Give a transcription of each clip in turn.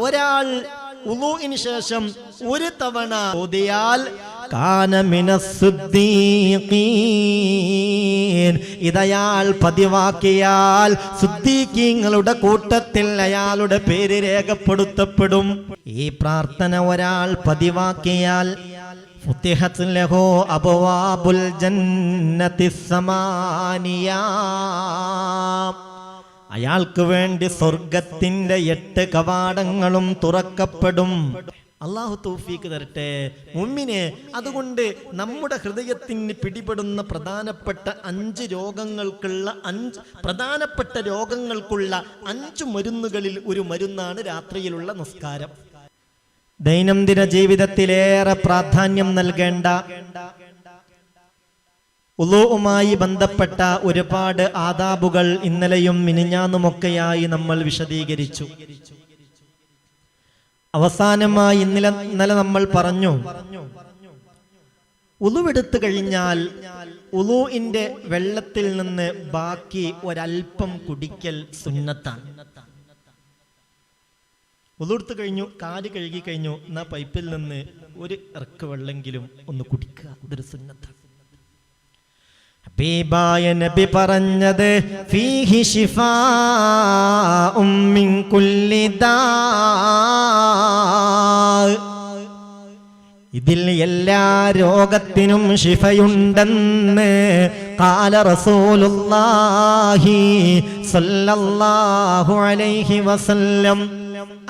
ഒരാൾ ഉളുവിന് ശേഷം ഒരു തവണ ഓതിയാൽ ഇതയാൾ പതിവാക്കിയാൽ സുദ്ദീഖീങ്ങളുടെ കൂട്ടത്തിൽ അയാളുടെ പേര് രേഖപ്പെടുത്തപ്പെടും. ഈ പ്രാർത്ഥന ഒരാൾ പതിവാക്കിയാൽ ലഹു അബവാബുൽ ജന്നത്തി സമാനിയ. അയാൾക്ക് വേണ്ടി സ്വർഗത്തിന്റെ എട്ട് കവാടങ്ങളും തുറക്കപ്പെടും. അള്ളാഹു തൗഫീക്ക് തരട്ടെ. മുമ്മിനെ അതുകൊണ്ട് നമ്മുടെ ഹൃദയത്തിന് പിടിപെടുന്ന പ്രധാനപ്പെട്ട അഞ്ച് രോഗങ്ങൾക്കുള്ള അഞ്ച് പ്രധാനപ്പെട്ട രോഗങ്ങൾക്കുള്ള അഞ്ച് മരുന്നുകളിൽ ഒരു മരുന്നാണ് രാത്രിയിലുള്ള നിസ്കാരം. ദൈനംദിന ജീവിതത്തിലേറെ പ്രാധാന്യം നൽകേണ്ട ഉളുവുമായി ബന്ധപ്പെട്ട ഒരുപാട് ആദാബുകൾ ഇന്നലെയും മിനിഞ്ഞാന്നുമൊക്കെയായി നമ്മൾ വിശദീകരിച്ചു. അവസാനമായി ഇന്നലെ ഇന്നലെ നമ്മൾ പറഞ്ഞു ഉളുവെടുത്തു കഴിഞ്ഞാൽ ഉലുവിന്റെ വെള്ളത്തിൽ നിന്ന് ബാക്കി ഒരൽപ്പം കുടിക്കൽ സുന്നത്താണ്. ഉലുവെടുത്തു കഴിഞ്ഞു കാൽ കഴുകി കഴിഞ്ഞു എന്നാ പൈപ്പിൽ നിന്ന് ഒരു ഇറക്ക് വെള്ളെങ്കിലും ഒന്ന് കുടിക്കുക. അതൊരു സുന്നത്താണ്. ഹബീബായ നബി പറഞ്ഞത് ഫീഹി ശിഫാഉം മിൻ കുല്ലി ദാ. ഇതിൽ എല്ലാ രോഗത്തിനും ശിഫയുണ്ടെന്ന് കാല റസൂലുല്ലാഹി സല്ലല്ലാഹു അലൈഹി വസല്ലം.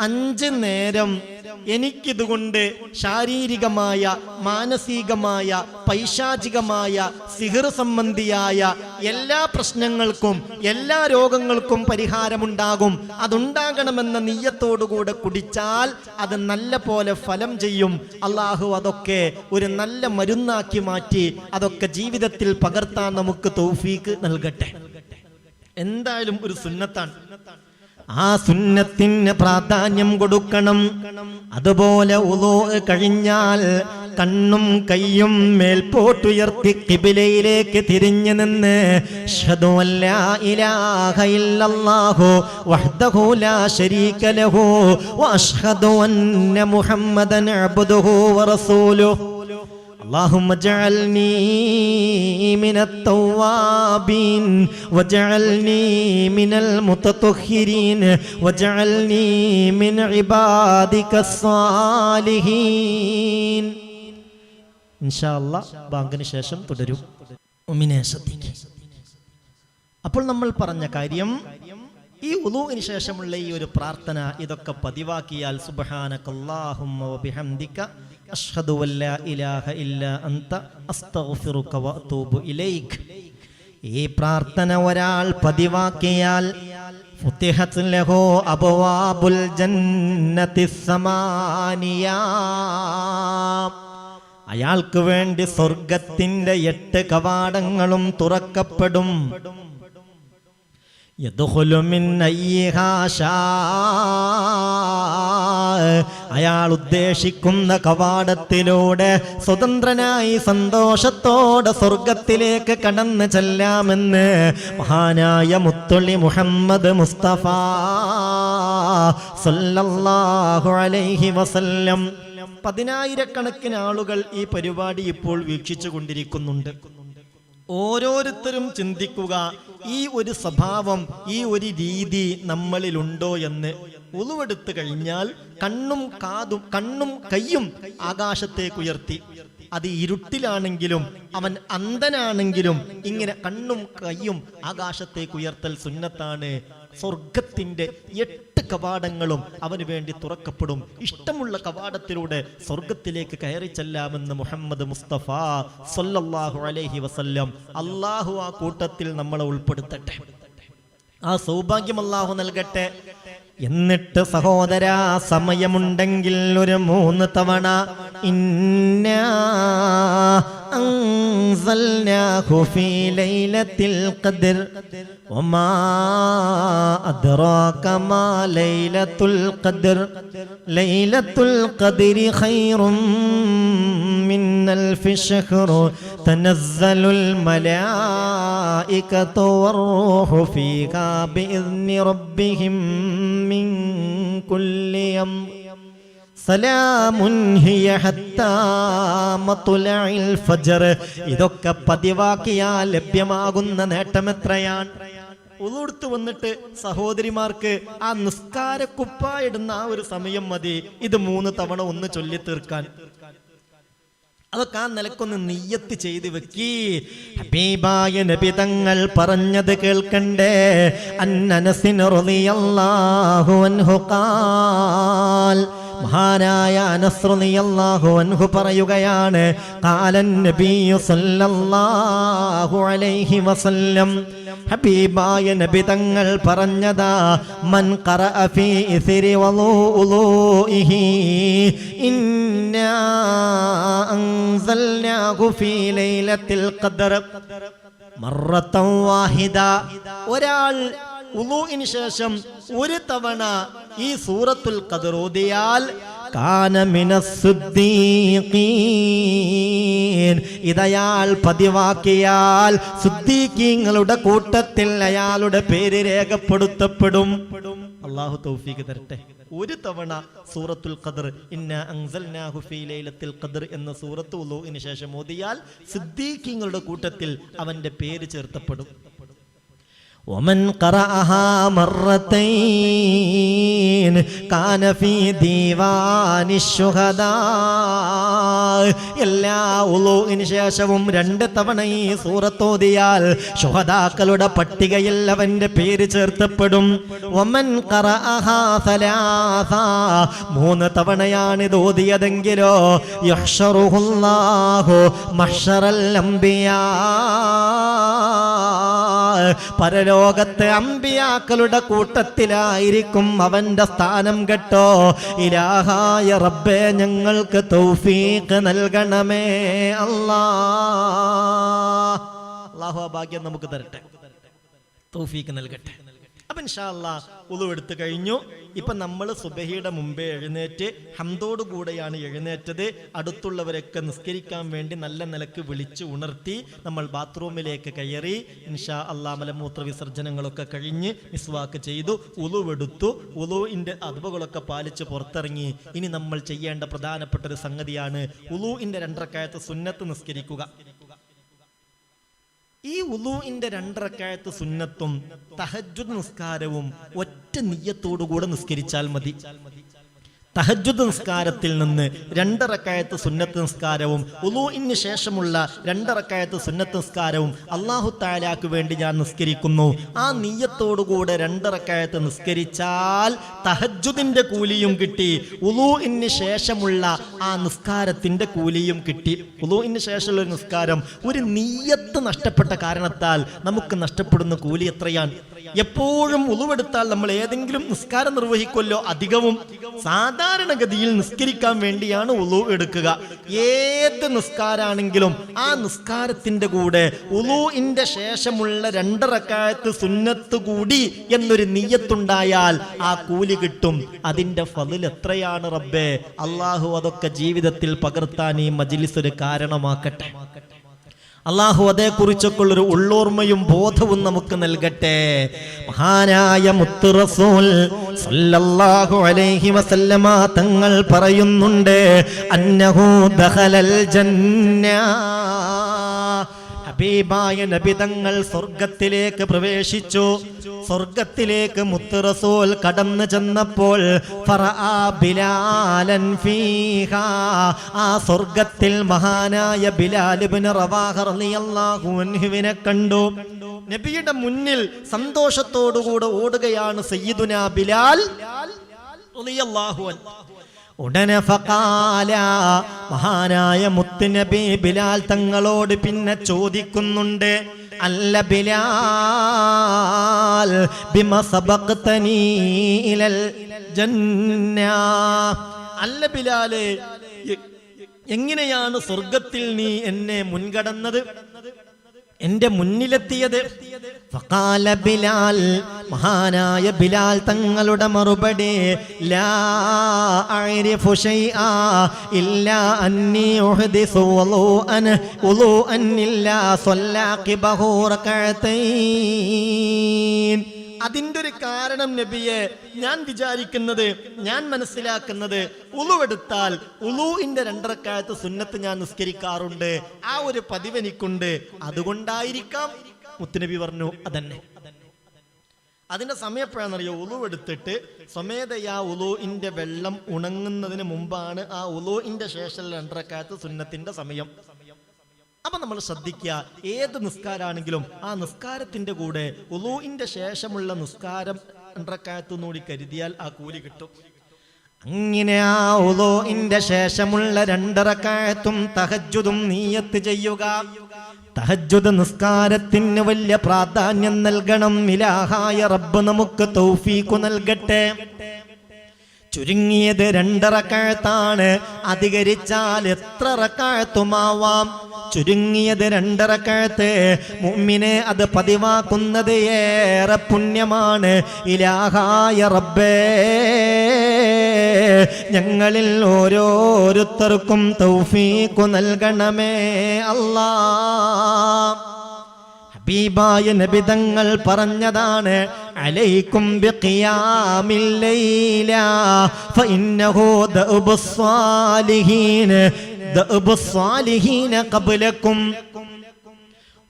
അഞ്ച് നേരം എനിക്കിതുകൊണ്ട് ശാരീരികമായ മാനസികമായ പൈശാചികമായ സിഹിർ സംബന്ധിയായ എല്ലാ പ്രശ്നങ്ങൾക്കും എല്ലാ രോഗങ്ങൾക്കും പരിഹാരമുണ്ടാകും. അതുണ്ടാകണമെന്ന നീയത്തോടുകൂടെ കുടിച്ചാൽ അത് നല്ല പോലെ ഫലം ചെയ്യും. അള്ളാഹു അതൊക്കെ ഒരു നല്ല മരുന്നാക്കി മാറ്റി അതൊക്കെ ജീവിതത്തിൽ പകർത്താൻ നമുക്ക് തൗഫീക്ക് നൽകട്ടെ. എന്തായാലും ഒരു സുന്നത്താണ്. ആ സുന്നത്തിന് പ്രാധാന്യം കൊടുക്കണം. അതുപോലെ ഉദോ കഴിഞ്ഞാൽ കണ്ണും കൈയും മേൽപോട്ടുയർത്തി കിബിലയിലേക്ക് തിരിഞ്ഞു നിന്ന് മുഹമ്മദൻ അബ്ദുഹു വറസൂലുഹു اللهم اجعلني من التوابين واجعلني من المتطهرين واجعلني من عبادك الصالحين ഇൻഷാ അല്ലാ ബാങ്കിന് ശേഷം തുടരും ഉമ്മിനെ ശ്രദ്ധിക്കുക അപ്പോൾ നമ്മൾ പറഞ്ഞ കാര്യം ഈ ഉദുവിന് ശേഷമുള്ള ഈ ഒരു പ്രാർത്ഥന ഇതൊക്കെ പതിവാക്കിയാൽ സുബ്ഹാനകല്ലാഹുമ്മ വബിഹംദിക അഷ്ഹദു ഇല്ലാ അസ്തഗ്ഫിറുക ഇലൈക്. ഈ പ്രാർത്ഥന ഒരാൾ പതിവാക്കിയാൽ ഫുത്തിഹത്ത് ലഹു അയാൾക്ക് വേണ്ടി സ്വർഗത്തിന്റെ എട്ട് കവാടങ്ങളും തുറക്കപ്പെടും. അയാൾ ഉദ്ദേശിക്കുന്ന കവാടത്തിലൂടെ സ്വതന്ത്രനായി സന്തോഷത്തോടെ സ്വർഗത്തിലേക്ക് കടന്നു ചെല്ലാമെന്ന് മഹാനായ മുത്തുള്ളി മുഹമ്മദ് മുസ്തഫ സല്ലല്ലാഹു അലൈഹി വസല്ലം. പതിനായിരക്കണക്കിന് ആളുകൾ ഈ പരിപാടി ഇപ്പോൾ വീക്ഷിച്ചു കൊണ്ടിരിക്കുന്നുണ്ട് ഓരോരുത്തരും ചിന്തിക്കുക ഈ ഒരു സ്വഭാവം ഈ ഒരു രീതി നമ്മളിലുണ്ടോ എന്ന് ഉളുവെടുത്തു കഴിഞ്ഞാൽ കണ്ണും കാതും കണ്ണും കയ്യും ആകാശത്തേക്ക് ഉയർത്തി അത് ഇരുട്ടിലാണെങ്കിലും അവൻ അന്ധനാണെങ്കിലും ഇങ്ങനെ കണ്ണും കയ്യും ആകാശത്തേക്ക് ഉയർത്തൽ സുന്നത്താണ് സ്വർഗത്തിന്റെ എട്ട് കവാടങ്ങളും അവന് വേണ്ടി തുറക്കപ്പെടും. ഇഷ്ടമുള്ള കവാടത്തിലൂടെ സ്വർഗത്തിലേക്ക് കയറി ചെല്ലാമെന്ന് മുഹമ്മദ് മുസ്തഫ സല്ലല്ലാഹു അലൈഹി വസല്ലം അള്ളാഹു ആ കൂട്ടത്തിൽ നമ്മളെ ഉൾപ്പെടുത്തട്ടെ. ആ സൗഭാഗ്യം അള്ളാഹു നൽകട്ടെ. എന്നിട്ട് സഹോദര സമയമുണ്ടെങ്കിൽ ഒരു മൂന്ന് തവണ ഇന്ന ലൈലത്തുൽ ഖദർ. ലൈലത്തുൽ കതിരി ഹൈറും أدراك ما ليلة القدر ليلة القدر خير من ألف شهر تنزل الملائكة والروح فيها بإذن ربهم من كل أمر സലാമുൻ ഹിയ ഹത്താ മത്ലഇൽ ഫജ്ർ ഇതൊക്കെ പതിവാക്കിയാൽ ലഭ്യമാകുന്ന നേട്ടം എത്രയാണ് ഉളുടുത്ത് വന്നിട്ട് സഹോദരിമാർക്ക് ആ നിസ്കാരക്കുപ്പ ഇടുന്ന ആ ഒരു സമയം മതി ഇത് മൂന്ന് തവണ ഒന്ന് ചൊല്ലി തീർക്കാൻ അതൊക്കെ ആ നിലക്കൊന്ന് നെയ്യത്ത് ചെയ്ത് വെക്കി. ഹബീബായ നബി തങ്ങൾ പറഞ്ഞത് കേൾക്കണ്ടേ? അന്നനസിന് റളിയല്ലാഹു അൻഹു ഖാൽ. മഹാനായ അനസ് റളിയല്ലാഹു അൻഹു പറയുകയാണ് കാലൻ നബിയു സല്ലല്ലാഹു അലൈഹി വസല്ലം. ഹബീബായ നബി തങ്ങൾ പറഞ്ഞതാ മൻ ഖറഅ ഫീ ഇസ്രി വളൂഇഹി ഇന്നാ അൻസൽനാഹു ഫീ ലൈലത്തിൽ ഖദർ. മറത്തം വാഹിദ ഒരാൾ ഉളൂഇന് ശേഷം ഒരു തവണ ഈ സൂറത്തുൽ ഖദർ ഓതിയാൽ ഇതയാൾ പതിവാക്കിയാൽ സുദ്ദീഖീങ്ങളുടെ കൂട്ടത്തിൽ അയാളുടെ പേര് രേഖപ്പെടുത്തപ്പെടും. അള്ളാഹു തൗഫീഖ് തരട്ടെ. ഒരു തവണ സൂറത്തുൽ ഖദർ ഇന്ന അൻസൽനാഹു ഫീ ലൈലത്തിൽ ഖദർ എന്ന സൂറത്ത് ഉലൂഇന് ശേഷം ഓതിയാൽ സിദ്ദീഖീങ്ങളുടെ കൂട്ടത്തിൽ അവന്റെ പേര് ചേർത്തപ്പെടും. ومن قرأها مرتين كان في ديوان الشهداء എല്ലാ ഉളൂഇന് ശേഷവും രണ്ട് തവണ ഈ സൂറത്തോതിയാൽ ശുഹദാക്കളുടെ പട്ടികയിൽ അവന്റെ പേര് ചേർത്തപ്പെടും ഒമൻ ഖറഅഹാ സലാസ മൂന്ന് തവണയാണ് ഇത് ഓതിയതെങ്കിലോ യഹ്ശറുഹുല്ലാഹു മഹ്ശറൽ അംബിയാ പരലോകത്തെ അമ്പിയാക്കളുടെ കൂട്ടത്തിലായിരിക്കും അവന്റെ സ്ഥാനം കേട്ടോ. ഇലാഹായ റബ്ബേ ഞങ്ങൾക്ക് തൗഫീഖ് നൽകണമേ. അള്ളാഹു ഭാഗ്യം നമുക്ക് തരട്ടെ. തൗഫീഖ് നൽകട്ടെ. അപ്പൊ ഇൻഷാല്ല എടുത്തു കഴിഞ്ഞു. ഇപ്പൊ നമ്മൾ സുബഹിയുടെ മുമ്പേ എഴുന്നേറ്റ് ഹംദോടു കൂടെയാണ് എഴുന്നേറ്റത്. അടുത്തുള്ളവരൊക്കെ നിസ്കരിക്കാൻ വേണ്ടി നല്ല നിലയ്ക്ക് വിളിച്ചു ഉണർത്തി നമ്മൾ ബാത്റൂമിലേക്ക് കയറി. ഇൻഷാ അള്ളാ മലമൂത്ര വിസർജനങ്ങളൊക്കെ കഴിഞ്ഞ് മിസ്വാക്ക് ചെയ്തു ഉളുവെടുത്തു ഉളുവിന്റെ അതുവകളൊക്കെ പാലിച്ച് പുറത്തിറങ്ങി. ഇനി നമ്മൾ ചെയ്യേണ്ട പ്രധാനപ്പെട്ട ഒരു സംഗതിയാണ് ഉളുവിന്റെ രണ്ടരക്കായത്ത് സുന്നത്ത് നിസ്കരിക്കുക. ഈ ഉലുവിന്റെ രണ്ടരക്കായത്ത് സുന്നത്തും തഹജ്ജുദ് നിസ്കാരവും ഒറ്റ നീയത്തോടുകൂടെ നിസ്കരിച്ചാൽ മതി. തഹജ്ജുദ് നിസ്കാരത്തിൽ നിന്ന് രണ്ടറക്കായത്ത് സുന്നത്ത് നിസ്കാരവും ഉലൂഇന് ശേഷമുള്ള രണ്ടറക്കായത്ത് സുന്നത്ത് നിസ്കാരവും അള്ളാഹു താലാക്ക് വേണ്ടി ഞാൻ നിസ്കരിക്കുന്നു. ആ നീയത്തോടുകൂടെ രണ്ടറക്കായത്ത് നിസ്കരിച്ചാൽ തഹജ്ജുദിന്റെ കൂലിയും കിട്ടി ഉലൂഇന് ശേഷമുള്ള ആ നിസ്കാരത്തിന്റെ കൂലിയും കിട്ടി. ഉലൂഇന് ശേഷമുള്ള ഒരു നിസ്കാരം ഒരു നീയത്ത് നഷ്ടപ്പെട്ട കാരണത്താൽ നമുക്ക് നഷ്ടപ്പെടുന്ന കൂലി എത്രയാണ്? എപ്പോഴും ഉളുവെടുത്താൽ നമ്മൾ ഏതെങ്കിലും നിസ്കാരം നിർവഹിക്കുമല്ലോ അധികവും. സാധാരണഗതിയിൽ നിസ്കരിക്കാൻ വേണ്ടിയാണ് ഉളു എടുക്കുക. ഏത് നിസ്കാരാണെങ്കിലും ആ നിസ്കാരത്തിന്റെ കൂടെ ഉളുവിന്റെ ശേഷമുള്ള രണ്ടറക്കായത്ത് സുന്നത്ത് കൂടി എന്നൊരു നീയത്തുണ്ടായാൽ ആ കൂലി കിട്ടും. അതിന്റെ ഫതിൽ എത്രയാണ് റബ്ബേ? അള്ളാഹു അതൊക്കെ ജീവിതത്തിൽ പകർത്താൻ ഈ മജിലിസ് ഒരു കാരണമാക്കട്ടെ. അള്ളാഹു അതേക്കുറിച്ചൊക്കെ ഉള്ളൊരു ഉള്ളോർമ്മയും ബോധവും നമുക്ക് നൽകട്ടെ. മഹാനായ മുത്ത് റസൂൽ സല്ലല്ലാഹു അലൈഹി വസല്ലമ തങ്ങൾ പറയുന്നുണ്ട് അന്നഹു ദഖലൽ ജന്ന ഹബീബായ നബിതങ്ങൾ സ്വർഗത്തിലേക്ക് പ്രവേശിച്ചു സ്വർഗത്തിലേക്ക് മുത്തുറസൂൽ കടന്നു ചെന്നപ്പോൾ ബിലാലൻ ഫീഹാ. ആ സ്വർഗത്തിൽ മഹാനായ ബിലാലിബിന് റവാഹ റളിയല്ലാഹു അൻഹുവിനെ കണ്ടു നബിയുടെ മുന്നിൽ സന്തോഷത്തോടുകൂടെ ഓടുകയാണ് സയ്യിദുന ബിലാൽ അൻഹു ഉടനെ ഫകാല മഹാനായ മുത്തുനബി ബിലാൽ തങ്ങളോട് പിന്നെ ചോദിക്കുന്നുണ്ട് അല്ല ബിലാൽ ബിമ ഇലൽ ജന്ന? അല്ല ബിലാലെ എങ്ങനെയാണ് സ്വർഗത്തിൽ നീ എന്നെ മുൻകടന്നത്? എന്റെ മുന്നിലെത്തിയത്. ബിലാൽ മഹാനായ ബിലാൽ തങ്ങളുടെ മറുപടി ലാ അതിന്റെ ഒരു കാരണം നബിയെ ഞാൻ വിചാരിക്കുന്നത് ഞാൻ മനസ്സിലാക്കുന്നത് ഉളുവെടുത്താൽ ഉളുവിന്റെ രണ്ടരക്കാലത്ത് സുന്നത്ത് ഞാൻ നിസ്കരിക്കാറുണ്ട്. ആ ഒരു പതിവ് എനിക്കുണ്ട്. അതുകൊണ്ടായിരിക്കാം. മുത്തുനബി പറഞ്ഞു അതന്നെ. അതിന്റെ സമയം എപ്പോഴാണെന്നറിയോ? ഉളുവെടുത്തിട്ട് സ്വമേധയാ ഉളുവിന്റെ വെള്ളം ഉണങ്ങുന്നതിന് മുമ്പാണ് ആ ഉളുവിന്റെ ശേഷം രണ്ടരക്കാലത്ത് സുന്നത്തിന്റെ സമയം. അപ്പൊ നമ്മൾ ശ്രദ്ധിക്കുക ഏത് നിസ്കാരാണെങ്കിലും ആ നിസ്കാരത്തിന്റെ കൂടെ ഉലൂഇന്റെ ശേഷമുള്ള നിസ്കാരം രണ്ടരക്കാലത്തുനിന്നുകൂടി കരുതിയാൽ ആ കൂലി കിട്ടും. അങ്ങനെ ആ ഉലോഇന്റെ ശേഷമുള്ള രണ്ടറക്കായത്തും തഹജ്ജുദും നീയത്ത് ചെയ്യുക. തഹജ്ജുദ് നിസ്കാരത്തിന് വലിയ പ്രാധാന്യം നൽകണം. ഇലാഹായ റബ്ബ് നമുക്ക് തൗഫീഖു നൽകട്ടെ. ചുരുങ്ങിയത് രണ്ടറക്കാഴത്താണ് അധികരിച്ചാൽ എത്ര റക്കാഴത്തുമാവാം ചുരുങ്ങിയത് രണ്ടറക്കാഴത്ത് മുമ്മിനെ അത് പതിവാക്കുന്നത് ഏറെ പുണ്യമാണ്. ഇലാഹായ റബ്ബേ ഞങ്ങളിൽ ഓരോരുത്തർക്കും തൗഫീഖു നൽകണമേ അല്ലാ. ഹബീബായ നബിതങ്ങൾ പറഞ്ഞതാണ് عليكم بقيام الليلة فإنه دأب الصالحين دأب الصالحين قبلكم.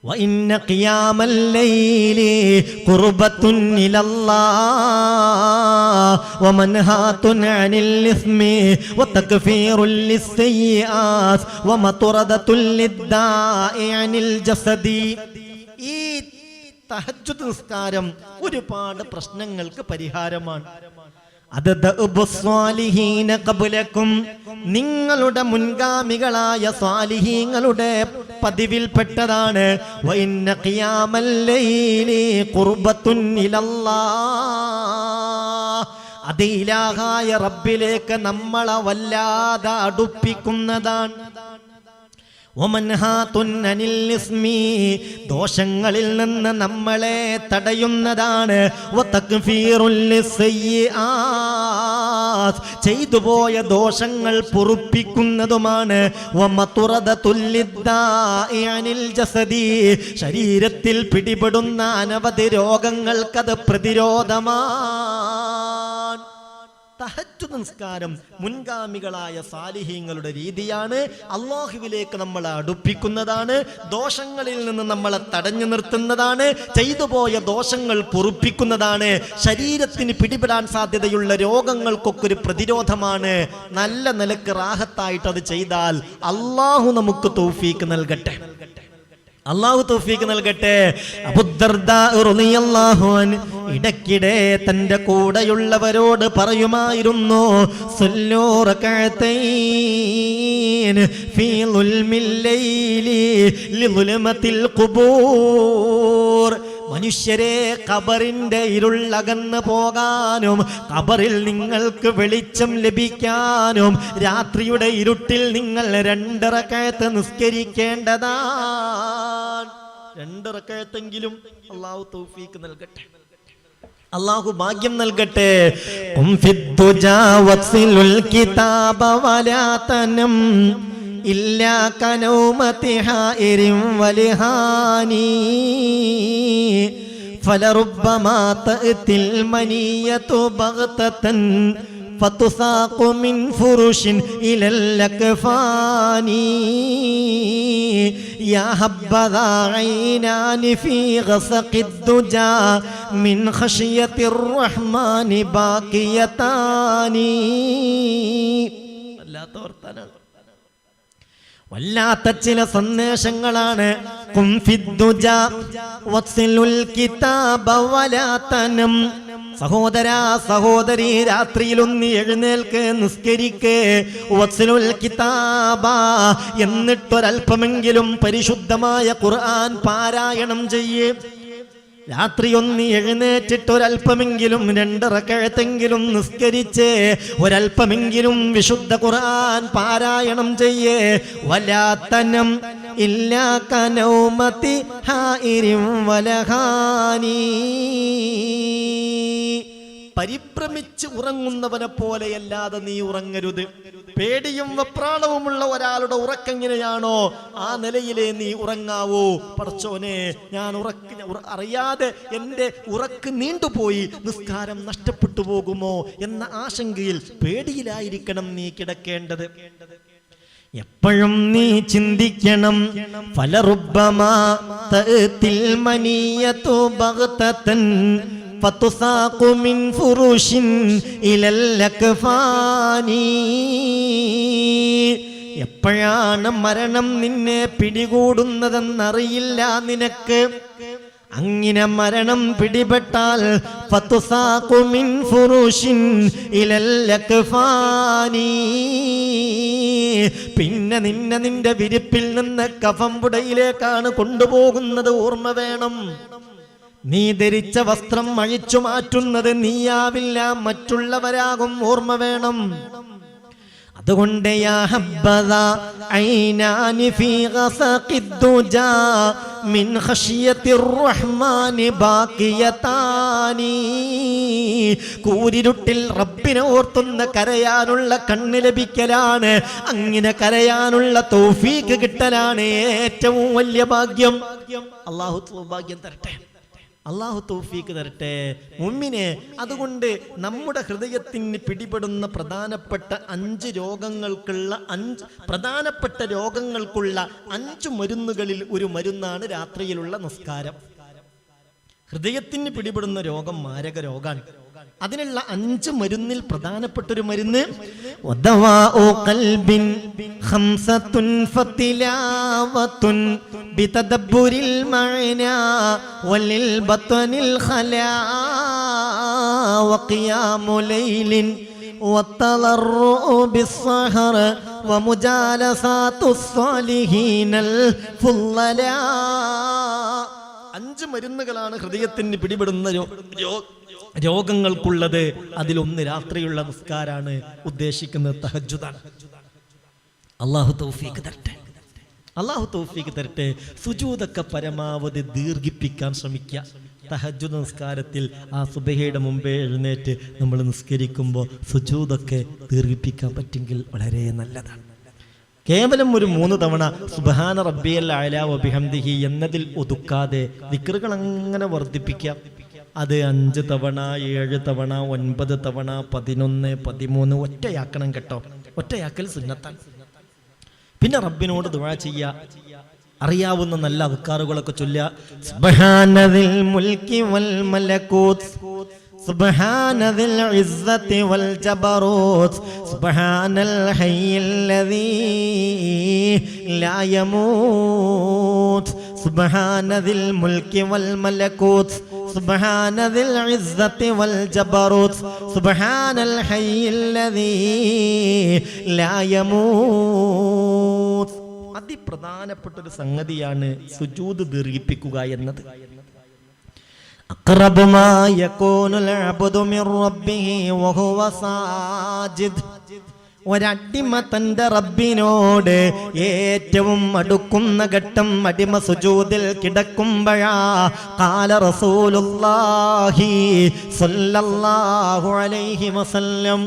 وإن قيام الليل قربة إلى الله ومنهاة عن الإثم وتكفير للسيئات ومطردة للداء عن الجسد. إيت തഹജ്ജുദ് നിസ്കാരം ഒരുപാട് പ്രശ്നങ്ങൾക്ക് പരിഹാരമാണ് നിങ്ങളുടെ മുൻഗാമികളായ സ്വാലിഹീങ്ങളുടെ പതിവിൽപ്പെട്ടതാണ് പെട്ടതാണ് ഇലാഹായ റബ്ബിലേക്ക് നമ്മളെ വല്ലാതെ അടുപ്പിക്കുന്നതാണ്. ദോഷങ്ങളിൽ നിന്ന് നമ്മളെ തടയുന്നതാണ്. ചെയ്തു പോയ ദോഷങ്ങൾ പൊറുപ്പിക്കുന്നതുമാണ്. ശരീരത്തിൽ പിടിപെടുന്ന അനവധി രോഗങ്ങൾക്കത് പ്രതിരോധമാണ് തഹജ്ജുദ് നിസ്കാരം മുൻഗാമികളായ സാലിഹീങ്ങളുടെ രീതിയാണ്. അള്ളാഹുവിലേക്ക് നമ്മളെ അടുപ്പിക്കുന്നതാണ്. ദോഷങ്ങളിൽ നിന്ന് നമ്മളെ തടഞ്ഞു നിർത്തുന്നതാണ്. ചെയ്തുപോയ ദോഷങ്ങൾ പൊറുപ്പിക്കുന്നതാണ്. ശരീരത്തിന് പിടിപെടാൻ സാധ്യതയുള്ള രോഗങ്ങൾക്കൊക്കെ ഒരു പ്രതിരോധമാണ്. നല്ല നിലയ്ക്ക് റാഹത്തായിട്ട് അത് ചെയ്താൽ അള്ളാഹു നമുക്ക് തൗഫീക്ക് നൽകട്ടെ. അള്ളാഹു തൗഫീക്ക് നൽകട്ടെ. ഇടയ്ക്കിടെ തന്റെ കൂടെയുള്ളവരോട് പറയുമായിരുന്നു ഫീ മനുഷ്യരെ കബറിന്റെ ഇരുളകന്ന് പോകാനും കബറിൽ നിങ്ങൾക്ക് വെളിച്ചം ലഭിക്കാനും രാത്രിയുടെ ഇരുട്ടിൽ നിങ്ങൾ രണ്ടിറക്കയത്ത് നിസ്കരിക്കേണ്ടതാണ്. രണ്ടിറക്കയത്തെങ്കിലും അള്ളാഹു തൗഫീക്ക് നൽകട്ടെ. അള്ളാഹു ഭാഗ്യം നൽകട്ടെ. കിതാബ വലാതനം إلا كنومة حائر ولهاني فلربما تأتي المنية بغتة فتساق من فرش إلى الأكفان يا هبذا عينان في غسق الدجى من خشية الرحمن باقيتان لا تورتنا വല്ലാത്ത ചില സന്ദേശങ്ങളാണ്. സഹോദരാ രാത്രിയിൽ സഹോദര സഹോദരി രാത്രിയിലൊന്ന് എഴുന്നേൽക്ക് നിസ്കരിക്ക്. കിതാബ എന്നിട്ടൊരൽപ്പമെങ്കിലും പരിശുദ്ധമായ ഖുർആൻ പാരായണം ചെയ്യേ. രാത്രി ഒന്ന് എഴുന്നേറ്റിട്ട് ഒരല്പമെങ്കിലും രണ്ടിറക്കഴത്തെങ്കിലും നിസ്കരിച്ച് ഒരല്പമെങ്കിലും വിശുദ്ധ ഖുർആൻ പാരായണം ചെയ്യേ. വലാത്തനം ഇല്ലാ കനൗമതി ഹായിരും വലഹാനീ. പരിഭ്രമിച്ച് ഉറങ്ങുന്നവനെ പോലെയല്ലാതെ നീ ഉറങ്ങരുത്. പേടിയും വപ്രാണവുമുള്ള ഒരാളുടെ ഉറക്കെങ്ങനെയാണോ ആ നിലയിലേ നീ ഉറങ്ങാവൂ. പടച്ചോനെ ഞാൻ ഉറക്ക അറിയാതെ എന്റെ ഉറക്ക് നീണ്ടുപോയി നിസ്കാരം നഷ്ടപ്പെട്ടു പോകുമോ എന്ന ആശങ്കയിൽ പേടിയിലായിരിക്കണം നീ കിടക്കേണ്ടത്. എപ്പോഴും നീ ചിന്തിക്കണം ഫലറുബമാ തഅത്തിൽ ഫുറുഷിൻ ഇലൽ അക്ഫാനി എപ്പോഴാണ് മരണം നിന്നെ പിടികൂടുന്നതെന്നറിയില്ല നിനക്ക്? അങ്ങനെ മരണം പിടിപെട്ടാൽ ഫതുസാഖു മിൻ ഫുറുഷിൻ ഇലൽ പിന്നെ നിന്നെ നിന്റെ വിരിപ്പിൽ നിന്ന് കഫംപുടയിലേക്കാണ് കൊണ്ടുപോകുന്നത് ഓർമ്മ വേണം. നീ ധരിച്ച വസ്ത്രം അഴിച്ചു മാറ്റുന്നത് നീയാവില്ല മറ്റുള്ളവരാകും ഓർമ്മ വേണം. അതുകൊണ്ട് കൂരിരുട്ടിൽ റബ്ബിനെ ഓർത്തുന്ന കരയാനുള്ള കണ്ണ് ലഭിക്കലാണ് അങ്ങനെ കരയാനുള്ള തോഫീക്ക് കിട്ടലാണ് ഏറ്റവും വലിയ ഭാഗ്യം. അള്ളാഹു ഭാഗ്യം തരട്ടെ. അള്ളാഹു തൗഫീക്ക് തരട്ടെ. മുമ്മിനെ അതുകൊണ്ട് നമ്മുടെ ഹൃദയത്തിന് പിടിപെടുന്ന പ്രധാനപ്പെട്ട അഞ്ച് രോഗങ്ങൾക്കുള്ള അഞ്ച് പ്രധാനപ്പെട്ട രോഗങ്ങൾക്കുള്ള അഞ്ച് മരുന്നുകളിൽ ഒരു മരുന്നാണ് രാത്രിയിലുള്ള നിസ്കാരം. ഹൃദയത്തിന് പിടിപെടുന്ന രോഗം മാരക രോഗാണ് അതിനുള്ള അഞ്ച് മരുന്നിൽ പ്രധാനപ്പെട്ട ഒരു മരുന്ന് വദവാഉ ഖൽബിൻ ഖംസത്തുൻ ഫതിലാവത്തുൻ ബിതദബ്ബുരിൽ മഅനാ വലിൽ ബത്നിൽ ഖലാ വഖിയാമു ലൈലിൻ والتضرع بالسهر ومجالسات الصالحين الفضلاء അഞ്ച് മരുന്നുകളാണ് ഹൃദയത്തിന് പിടിപെടുന്ന രോഗങ്ങൾക്കുള്ളത്. അതിലൊന്ന് രാത്രിയുള്ള നിസ്കാരാണ് ഉദ്ദേശിക്കുന്നത്. തഹജുദാണ് അള്ളാഹു തൗഫീക്ക് തരട്ടെ. അള്ളാഹു തൗഫീക്ക് തരട്ടെ. സുജൂതൊക്കെ പരമാവധി ദീർഘിപ്പിക്കാൻ ശ്രമിക്കുക. തഹജുദ് നിസ്കാരത്തിൽ ആ സുബഹയുടെ മുമ്പേ എഴുന്നേറ്റ് നമ്മൾ നിസ്കരിക്കുമ്പോൾ സുജൂതൊക്കെ ദീർഘിപ്പിക്കാൻ പറ്റുമെങ്കിൽ വളരെ നല്ലതാണ്. കേവലം ഒരു മൂന്ന് തവണ സുബാന റബ്ബിയൽ എന്നതിൽ ഒതുക്കാതെ ദിക്റുകൾ അങ്ങനെ വർദ്ധിപ്പിക്കാം അത് അഞ്ച് തവണ ഏഴ് തവണ ഒൻപത് തവണ പതിനൊന്ന് പതിമൂന്ന് ഒറ്റയാക്കണം കേട്ടോ. ഒറ്റയാക്കൽ സുന്നത്താൻ പിന്നെ റബ്ബിനോട് ദുആ ചെയ്യുക. അറിയാവുന്ന നല്ല അധികാറുകളൊക്കെ ചൊല്ലുക. سبحان ذي العزة والجبروت سبحان الحي الذي لا يموت سبحان ذي الملك والملكوت سبحان ذي العزة والجبروت سبحان الحي الذي لا يموت അതിപ്രധാനപ്പെട്ട ഒരു സംഗതിയാണ് സുജൂദ് ദീർഘിപ്പിക്കുക എന്നത് أقرب ما يكون العبد من ربه وهو ساجد ഒരടിമ തന്റെ റബ്ബിനോട് ഏറ്റവും അടുക്കുന്ന ഘട്ടം അടിമ സുജൂദിൽ കിടക്കുമ്പോഴാ കാല റസൂലുള്ളാഹി സ്വല്ലല്ലാഹു അലൈഹി വസല്ലം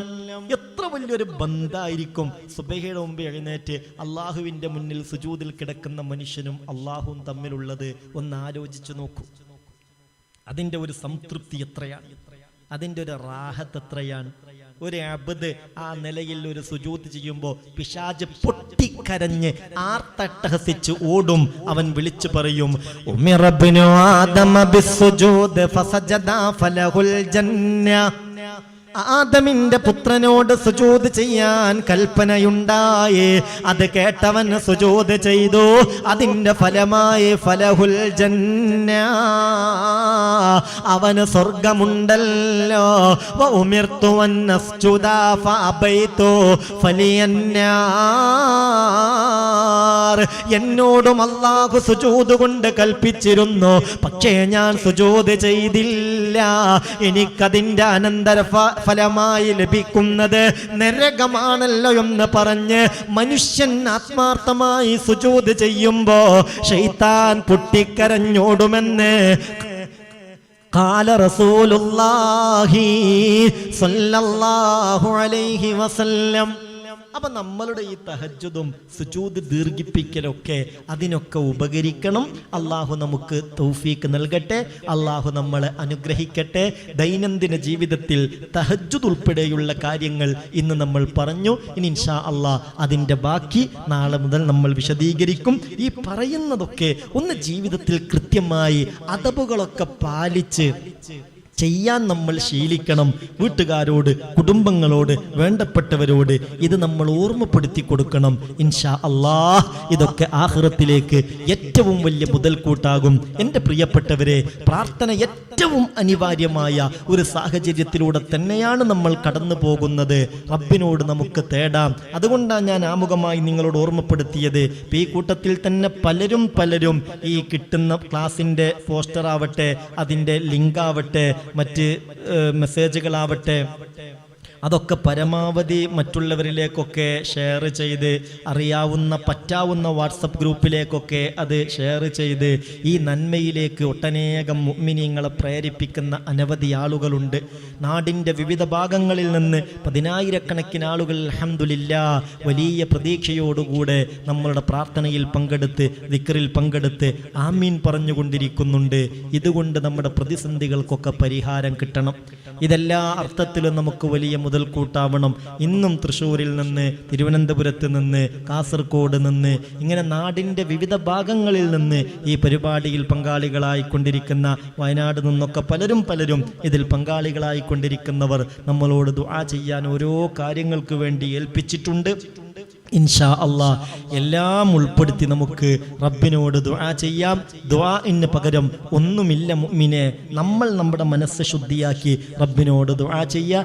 എത്ര വലിയൊരു ബന്ധായിരിക്കും സുബഹയുടെ മുമ്പ് എഴുന്നേറ്റ് അള്ളാഹുവിന്റെ മുന്നിൽ സുജൂദിൽ കിടക്കുന്ന മനുഷ്യനും അള്ളാഹുവും തമ്മിലുള്ളത് ഒന്ന് ആലോചിച്ചു നോക്കൂ അതിന്റെ ഒരു സംതൃപ്തി എത്രയാണ്? അതിന്റെ ഒരു റാഹത്ത് എത്രയാണ്? ഒരു അബദ് ആ നിലയിൽ ഒരു സുജൂത്ത് ചെയ്യുമ്പോൾ പിശാജ് പൊട്ടിക്കരഞ്ഞ് ആർത്തട്ടഹസിച്ച് ഓടും. അവൻ വിളിച്ചു പറയും ആദമ ഫസജദ ഫലഹുൽ ജന്ന ആദമിന്റെ പുത്രനോട് സുജൂത് ചെയ്യാൻ കൽപ്പനയുണ്ടായേ. അത് കേട്ടവൻ സുജൂത് ചെയ്തു. അതിന്റെ ഫലമായി ഫലഹുൽ ജന്ന. അവന് സ്വർഗമുണ്ടല്ലോ. എന്നോടും അള്ളാഹു സുജൂത് കൊണ്ട് കൽപ്പിച്ചിരുന്നു. പക്ഷേ ഞാൻ സുജൂത് ചെയ്തില്ല. എനിക്കതിന്റെ അനന്തര ഫലമായി ലഭിക്കുന്നത് നരകമാണല്ലോ എന്ന് പറഞ്ഞ് മനുഷ്യൻ ആത്മാർത്ഥമായി സുജൂത് ചെയ്യുമ്പോ ഷെയ്ത്താൻ പൊട്ടിക്കരഞ്ഞോടുമെന്ന് قال رسول الله صلى الله عليه وسلم അപ്പൊ നമ്മളുടെ ഈ തഹജ്ജുദും സുജൂദ് ദീർഘിപ്പിക്കലൊക്കെ അതിനൊക്കെ ഉപകരിക്കണം. അള്ളാഹു നമുക്ക് തൗഫീക്ക് നൽകട്ടെ. അള്ളാഹു നമ്മളെ അനുഗ്രഹിക്കട്ടെ. ദൈനംദിന ജീവിതത്തിൽ തഹജ്ജുദ് ഉൾപ്പെടെയുള്ള കാര്യങ്ങൾ ഇന്ന് നമ്മൾ പറഞ്ഞു. ഇനി ഇൻഷാ അള്ളാഹ് അതിന്റെ ബാക്കി നാളെ മുതൽ നമ്മൾ വിശദീകരിക്കും. ഈ പറയുന്നതൊക്കെ ഒന്ന് ജീവിതത്തിൽ കൃത്യമായി അതബുകളൊക്കെ പാലിച്ച് ചെയ്യാൻ നമ്മൾ ശീലിക്കണം. വീട്ടുകാരോട് കുടുംബങ്ങളോട് വേണ്ടപ്പെട്ടവരോട് ഇത് നമ്മൾ ഓർമ്മപ്പെടുത്തി കൊടുക്കണം. ഇൻഷാ അള്ളാഹ് ഇതൊക്കെ ആഹ്റത്തിലേക്ക് ഏറ്റവും വലിയ മുതൽക്കൂട്ടാകും. എന്റെ പ്രിയപ്പെട്ടവരെ പ്രാർത്ഥന ഏറ്റവും അനിവാര്യമായ ഒരു സാഹചര്യത്തിലൂടെ തന്നെയാണ് നമ്മൾ കടന്നു പോകുന്നത്. റബ്ബിനോട് നമുക്ക് തേടാം. അതുകൊണ്ടാണ് ഞാൻ ആമുഖമായി നിങ്ങളോട് ഓർമ്മപ്പെടുത്തിയത്. ഈ കൂട്ടത്തിൽ തന്നെ പലരും പലരും ഈ കിട്ടുന്ന ക്ലാസിന്റെ പോസ്റ്റർ ആവട്ടെ അതിന്റെ ലിങ്ക് ആവട്ടെ മറ്റ് മെസ്സേജുകളാവട്ടെ അതൊക്കെ പരമാവധി മറ്റുള്ളവരിലേക്കൊക്കെ ഷെയർ ചെയ്ത് അറിയാവുന്ന പറ്റാവുന്ന വാട്സപ്പ് ഗ്രൂപ്പിലേക്കൊക്കെ അത് ഷെയർ ചെയ്ത് ഈ നന്മയിലേക്ക് ഒട്ടനേകം മുഗ്മിനിയങ്ങളെ പ്രേരിപ്പിക്കുന്ന അനവധി ആളുകളുണ്ട്. നാടിന്റെ വിവിധ ഭാഗങ്ങളിൽ നിന്ന് പതിനായിരക്കണക്കിന് ആളുകൾ അഹമ്മദില്ല വലിയ പ്രതീക്ഷയോടുകൂടെ നമ്മളുടെ പ്രാർത്ഥനയിൽ പങ്കെടുത്ത് വിക്രിൽ പങ്കെടുത്ത് ആമീൻ പറഞ്ഞുകൊണ്ടിരിക്കുന്നുണ്ട്. ഇതുകൊണ്ട് നമ്മുടെ പ്രതിസന്ധികൾക്കൊക്കെ പരിഹാരം കിട്ടണം. ഇതെല്ലാ അർത്ഥത്തിലും നമുക്ക് വലിയ മുതൽക്കൂട്ടാവണം ഇന്നും തൃശ്ശൂരിൽ നിന്ന് തിരുവനന്തപുരത്ത് നിന്ന് കാസർഗോഡ് നിന്ന് ഇങ്ങനെ നാടിന്റെ വിവിധ ഭാഗങ്ങളിൽ നിന്ന് ഈ പരിപാടിയിൽ പങ്കാളികളായിക്കൊണ്ടിരിക്കുന്ന വയനാട് നിന്നൊക്കെ പലരും പലരും ഇതിൽ പങ്കാളികളായിക്കൊണ്ടിരിക്കുന്നവർ നമ്മളോട് ദുആ ചെയ്യാൻ ഓരോ കാര്യങ്ങൾക്ക് വേണ്ടി ഏൽപ്പിച്ചിട്ടുണ്ട്. ഇൻഷാ അള്ളാ എല്ലാം ഉൾപ്പെടുത്തി നമുക്ക് റബ്ബിനോട് ദുആ ചെയ്യാം. ദുആഇന് പകരം ഒന്നുമില്ല മുഅ്മിനെ നമ്മൾ നമ്മുടെ മനസ്സ് ശുദ്ധിയാക്കി റബ്ബിനോട് ദുആ ചെയ്യുക